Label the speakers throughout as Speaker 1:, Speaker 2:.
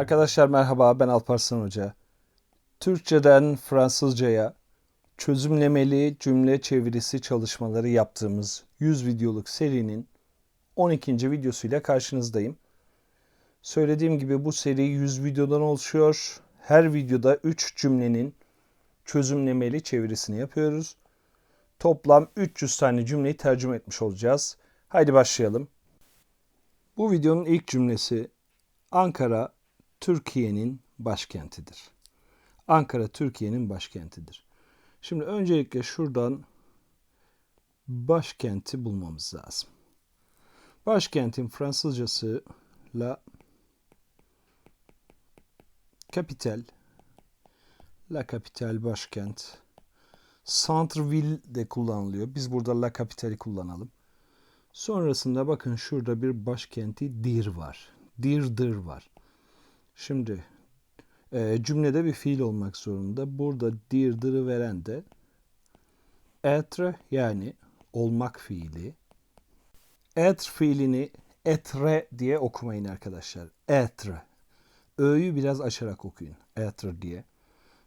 Speaker 1: Arkadaşlar merhaba ben Alparslan Hoca. Türkçeden Fransızcaya çözümlemeli cümle çevirisi çalışmaları yaptığımız 100 videoluk serinin 12. videosuyla karşınızdayım. Söylediğim gibi bu seri 100 videodan oluşuyor. Her videoda 3 cümlenin çözümlemeli çevirisini yapıyoruz. Toplam 300 tane cümleyi tercüme etmiş olacağız. Haydi başlayalım. Bu videonun ilk cümlesi Ankara Türkiye'nin başkentidir. Ankara Türkiye'nin başkentidir. Şimdi öncelikle şuradan başkenti bulmamız lazım. Başkentin Fransızcası la capital la capital başkent centre-ville de kullanılıyor. Biz burada la capitali kullanalım. Sonrasında bakın şurada bir başkenti dir var. Dirdir var. Şimdi e, cümlede bir fiil olmak zorunda. Burada dirdir'i veren de etre yani olmak fiili. Etre fiilini etre diye okumayın arkadaşlar. Etre. Ö'yü biraz açarak okuyun. Etre diye.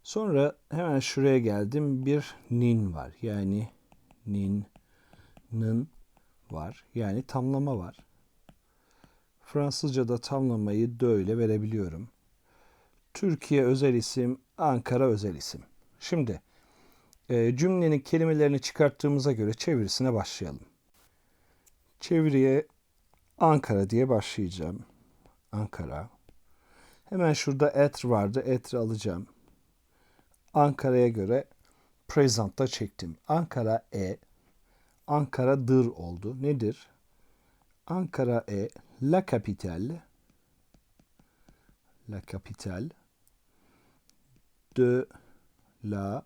Speaker 1: Sonra hemen şuraya geldim. Bir nin var. Yani nin, nın var. Yani tamlama var. Fransızca'da tamlamayı de öyle verebiliyorum. Türkiye özel isim, Ankara özel isim. Şimdi e, cümlenin kelimelerini çıkarttığımıza göre çevirisine başlayalım. Çeviriye Ankara diye başlayacağım. Ankara. Hemen şurada etr vardı. Etr alacağım. Ankara'ya göre present'ta çektim. Ankara e, Ankara dır oldu. Nedir? Ankara e la capitale la capitale de la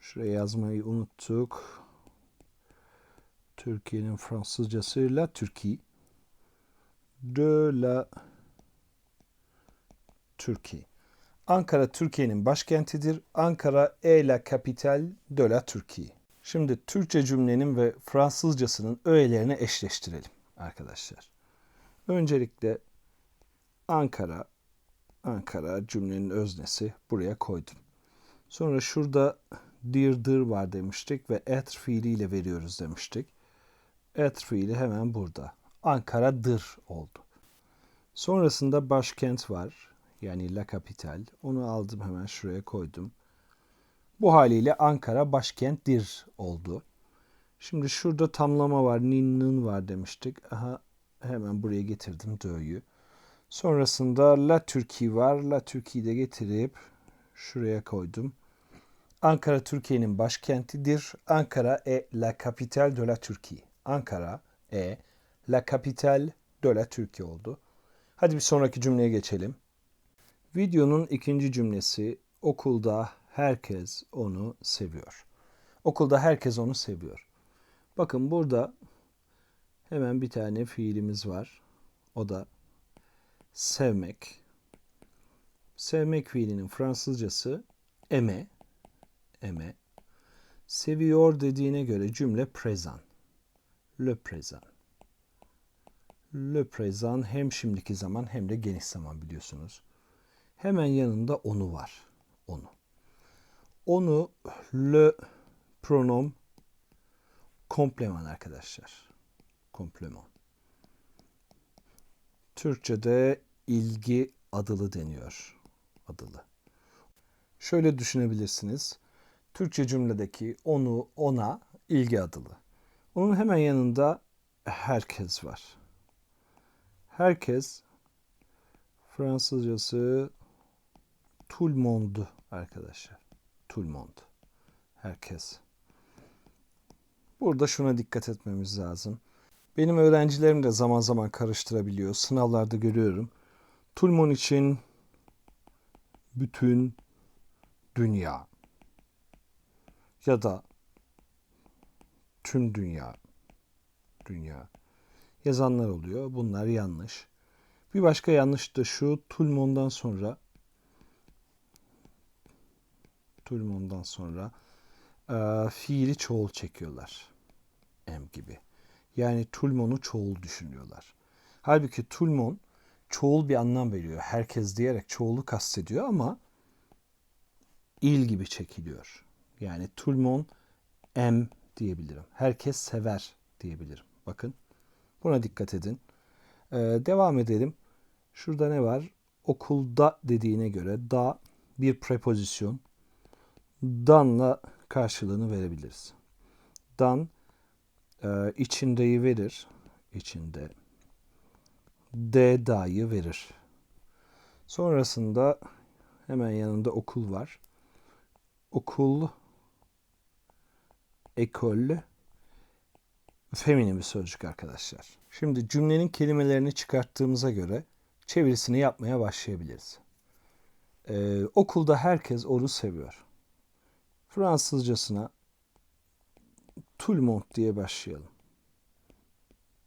Speaker 1: şuraya yazmayı unuttuk. Türkiye'nin Fransızcası la Türkiye de la Türkiye. Ankara Türkiye'nin başkentidir. Ankara est la capitale de la Türkiye. Şimdi Türkçe cümlenin ve Fransızcasının öğelerini eşleştirelim arkadaşlar. Öncelikle Ankara, Ankara cümlenin öznesi buraya koydum. Sonra şurada dirdir var demiştik ve etr fiiliyle veriyoruz demiştik. Etr fiili hemen burada. Ankara'dır oldu. Sonrasında başkent var. Yani la capital. Onu aldım hemen şuraya koydum. Bu haliyle Ankara başkenttir oldu. Şimdi şurada tamlama var, ninnin var demiştik. Aha hemen buraya getirdim dö'yü. Sonrasında La Türkiye var. La Türkiye'yi de getirip şuraya koydum. Ankara Türkiye'nin başkentidir. Ankara e la capitale de la Türkiye. Ankara e la capitale de la Türkiye oldu. Hadi bir sonraki cümleye geçelim. Videonun ikinci cümlesi okulda herkes onu seviyor. Okulda herkes onu seviyor. Bakın burada hemen bir tane fiilimiz var. O da sevmek. Sevmek fiilinin Fransızcası eme. Eme. Seviyor dediğine göre cümle prezan. Le prezan. Le prezan hem şimdiki zaman hem de geniş zaman biliyorsunuz. Hemen yanında onu var. Onu. Onu le pronom kompleman arkadaşlar. Kompleman. Türkçe'de ilgi adılı deniyor. Adılı. Şöyle düşünebilirsiniz. Türkçe cümledeki onu, ona ilgi adılı. Onun hemen yanında herkes var. Herkes Fransızcası tout le monde arkadaşlar. Tout le monde. Herkes. Burada şuna dikkat etmemiz lazım. Benim öğrencilerim de zaman zaman karıştırabiliyor. Sınavlarda görüyorum. Tulmon için bütün dünya ya da tüm dünya dünya yazanlar oluyor. Bunlar yanlış. Bir başka yanlış da şu Tulmon'dan sonra Tulmon'dan sonra e, fiili çoğul çekiyorlar. Yani Tulmon'u çoğul düşünüyorlar. Halbuki Tulmon çoğul bir anlam veriyor. Herkes diyerek çoğulu kastediyor ama il gibi çekiliyor. Yani monde aime diyebilirim. Herkes sever diyebilirim. Bakın buna dikkat edin. Ee, devam edelim. Şurada ne var? Okulda dediğine göre da bir prepozisyon. Dan'la karşılığını verebiliriz. Dan e, içindeyi verir. İçinde. D da'yı verir. Sonrasında hemen yanında okul var. Okul ekol feminin bir sözcük arkadaşlar. Şimdi cümlenin kelimelerini çıkarttığımıza göre çevirisini yapmaya başlayabiliriz. Ee, okulda herkes onu seviyor. Fransızcasına monde diye başlayalım.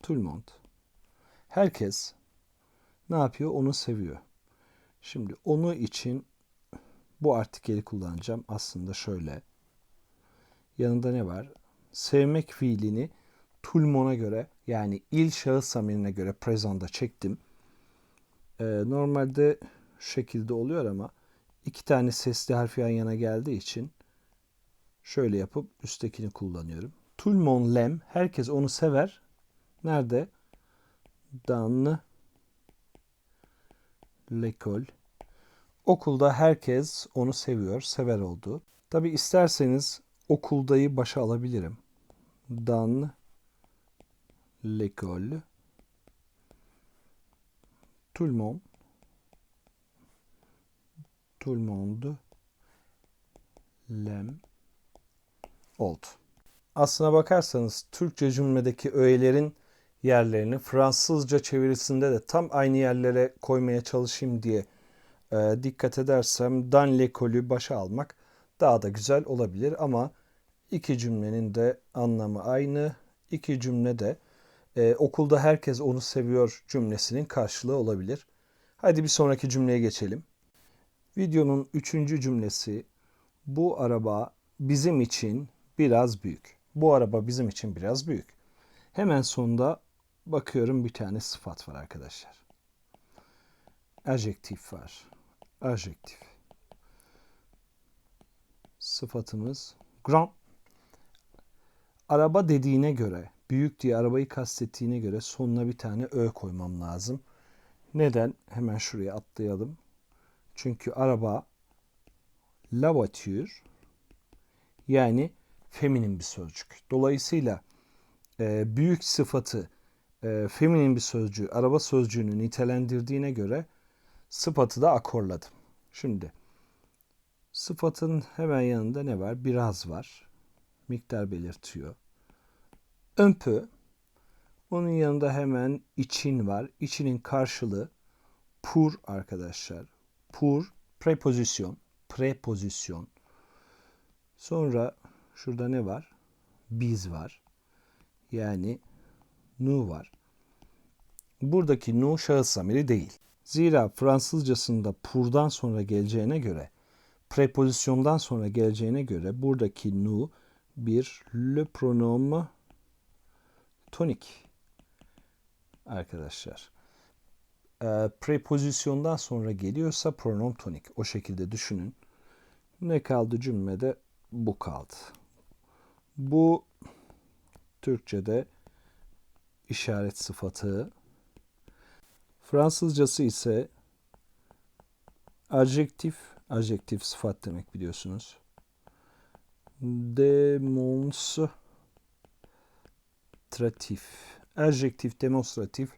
Speaker 1: Monde. Herkes ne yapıyor? Onu seviyor. Şimdi onu için bu artikeli kullanacağım. Aslında şöyle. Yanında ne var? Sevmek fiilini tulmona göre yani il şahıs zamirine göre present'da çektim. Ee, normalde şekilde oluyor ama iki tane sesli harf yan yana geldiği için şöyle yapıp üsttekini kullanıyorum. Tulmon lem herkes onu sever. Nerede? Dan lekol. Okulda herkes onu seviyor, sever oldu. Tabi isterseniz okuldayı başa alabilirim. Dan l'école. Tout le monde. Oldu. Aslına bakarsanız Türkçe cümledeki öğelerin yerlerini Fransızca çevirisinde de tam aynı yerlere koymaya çalışayım diye e, dikkat edersem dan l'école'ü başa almak daha da güzel olabilir ama iki cümlenin de anlamı aynı. İki cümle de e, okulda herkes onu seviyor cümlesinin karşılığı olabilir. Hadi bir sonraki cümleye geçelim. Videonun üçüncü cümlesi bu araba bizim için biraz büyük. Bu araba bizim için biraz büyük. Hemen sonunda bakıyorum bir tane sıfat var arkadaşlar. Adjektif var. Adjektif. Sıfatımız grand. Araba dediğine göre büyük diye arabayı kastettiğine göre sonuna bir tane ö koymam lazım. Neden? Hemen şuraya atlayalım. Çünkü araba la voiture yani feminin bir sözcük. Dolayısıyla e, büyük sıfatı e, feminin bir sözcüğü araba sözcüğünü nitelendirdiğine göre sıfatı da akorladım. Şimdi sıfatın hemen yanında ne var? Biraz var. Miktar belirtiyor. Ömpü. Onun yanında hemen için var. İçinin karşılığı pur arkadaşlar. Pur prepozisyon. Prepozisyon. Sonra şurada ne var? Biz var. Yani nu var. Buradaki nu şahıs zamiri değil. Zira Fransızcasında pur'dan sonra geleceğine göre, prepozisyondan sonra geleceğine göre buradaki nu bir le pronom tonik arkadaşlar. E, prepozisyondan sonra geliyorsa pronom tonik. O şekilde düşünün. Ne kaldı cümlede? Bu kaldı. Bu Türkçe'de işaret sıfatı. Fransızcası ise adjektif, adjektif sıfat demek biliyorsunuz. Demonstratif. Adjektif, demonstratif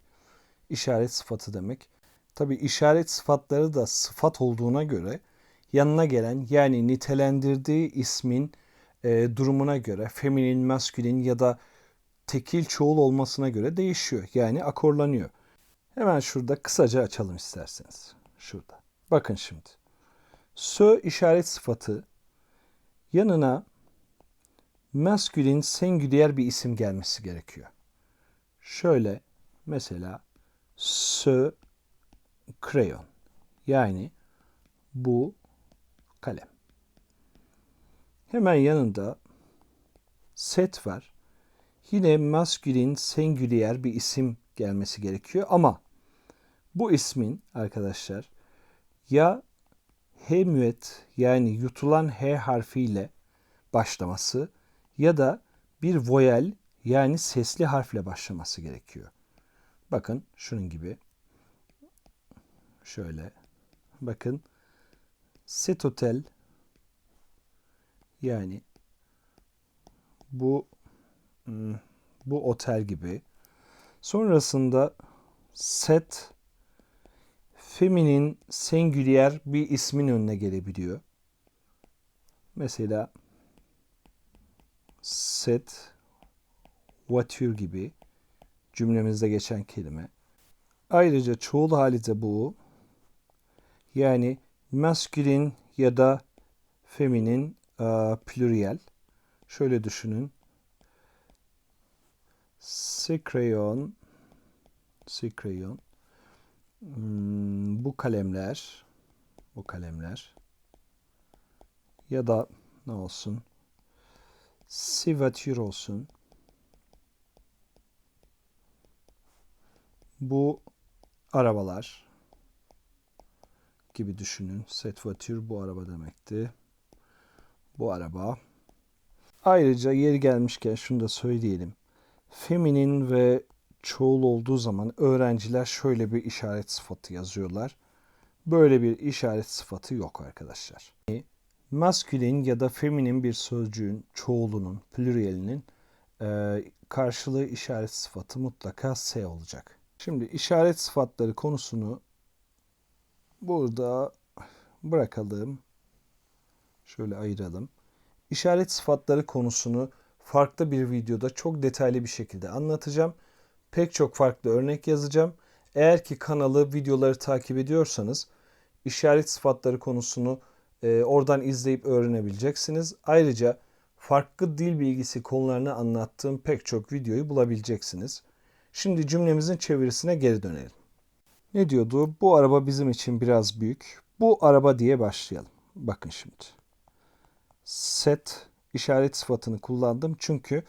Speaker 1: işaret sıfatı demek. Tabi işaret sıfatları da sıfat olduğuna göre yanına gelen yani nitelendirdiği ismin e, durumuna göre feminin, maskülin ya da tekil çoğul olmasına göre değişiyor. Yani akorlanıyor. Hemen şurada kısaca açalım isterseniz. Şurada. Bakın şimdi. Sö işaret sıfatı yanına maskülin singüler bir isim gelmesi gerekiyor. Şöyle mesela sö kreyon yani bu kalem. Hemen yanında set var. Yine maskülin singüler bir isim gelmesi gerekiyor ama Bu ismin arkadaşlar ya H müet yani yutulan H harfiyle başlaması ya da bir voyel yani sesli harfle başlaması gerekiyor. Bakın şunun gibi. Şöyle. Bakın. Set Hotel yani bu hmm, bu otel gibi. Sonrasında set feminin singulier bir ismin önüne gelebiliyor. Mesela set voiture gibi cümlemizde geçen kelime. Ayrıca çoğul hali de bu. Yani maskülin ya da feminin e, pluriel. Şöyle düşünün. Sikreyon Sikreyon hmm, bu kalemler bu kalemler ya da ne olsun sivatür olsun bu arabalar gibi düşünün. Set voiture bu araba demekti. Bu araba. Ayrıca yeri gelmişken şunu da söyleyelim. Feminin ve çoğul olduğu zaman öğrenciler şöyle bir işaret sıfatı yazıyorlar. Böyle bir işaret sıfatı yok arkadaşlar. Maskülin ya da feminin bir sözcüğün çoğulunun, plurielinin e, karşılığı işaret sıfatı mutlaka S olacak. Şimdi işaret sıfatları konusunu burada bırakalım. Şöyle ayıralım. İşaret sıfatları konusunu farklı bir videoda çok detaylı bir şekilde anlatacağım. Pek çok farklı örnek yazacağım. Eğer ki kanalı, videoları takip ediyorsanız işaret sıfatları konusunu e, oradan izleyip öğrenebileceksiniz. Ayrıca farklı dil bilgisi konularını anlattığım pek çok videoyu bulabileceksiniz. Şimdi cümlemizin çevirisine geri dönelim. Ne diyordu? Bu araba bizim için biraz büyük. Bu araba diye başlayalım. Bakın şimdi. Set işaret sıfatını kullandım çünkü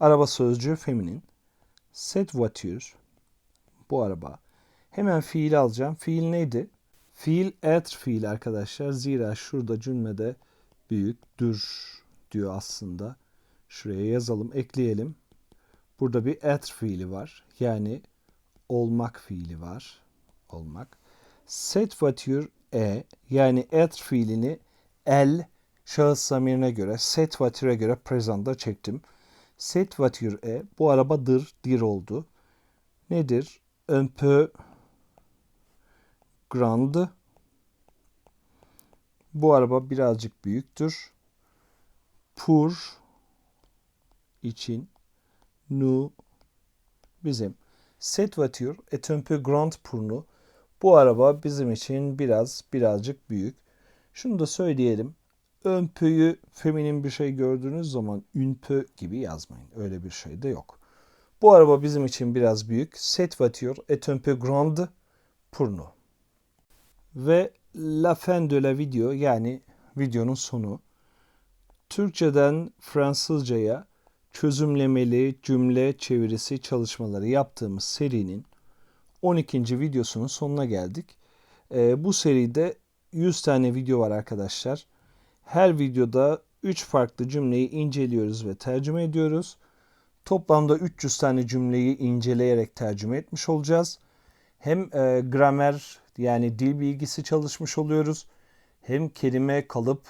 Speaker 1: araba sözcüğü feminin. Set voiture bu araba. Hemen fiil alacağım. Fiil neydi? Fiil être fiil arkadaşlar. Zira şurada cümlede büyüktür diyor aslında. Şuraya yazalım, ekleyelim. Burada bir être fiili var. Yani olmak fiili var. Olmak. Set voiture e yani être fiilini el şahıs zamirine göre set voiture'e göre present'a çektim. Set voiture e bu arabadır, dir oldu. Nedir? Un peu grande. Bu araba birazcık büyüktür. Pour için nous bizim. Cette voiture est un peu grande pour nous. Bu araba bizim için biraz birazcık büyük. Şunu da söyleyelim. Ön pö'yü feminin bir şey gördüğünüz zaman ün pö gibi yazmayın. Öyle bir şey de yok. Bu araba bizim için biraz büyük. Cette voiture est un peu grande pour. Ve la fin de la video yani videonun sonu. Türkçeden Fransızcaya çözümlemeli cümle çevirisi çalışmaları yaptığımız serinin 12. videosunun sonuna geldik. Ee, bu seride 100 tane video var arkadaşlar. Her videoda 3 farklı cümleyi inceliyoruz ve tercüme ediyoruz. Toplamda 300 tane cümleyi inceleyerek tercüme etmiş olacağız. Hem e, gramer yani dil bilgisi çalışmış oluyoruz. Hem kelime kalıp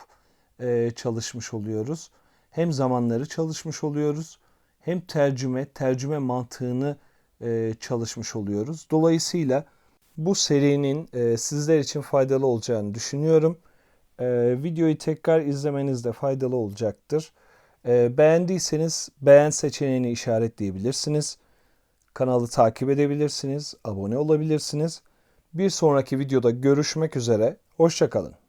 Speaker 1: e, çalışmış oluyoruz. Hem zamanları çalışmış oluyoruz. Hem tercüme, tercüme mantığını e, çalışmış oluyoruz. Dolayısıyla bu serinin e, sizler için faydalı olacağını düşünüyorum. E, videoyu tekrar izlemeniz de faydalı olacaktır. E, beğendiyseniz beğen seçeneğini işaretleyebilirsiniz. Kanalı takip edebilirsiniz, abone olabilirsiniz. Bir sonraki videoda görüşmek üzere, hoşçakalın.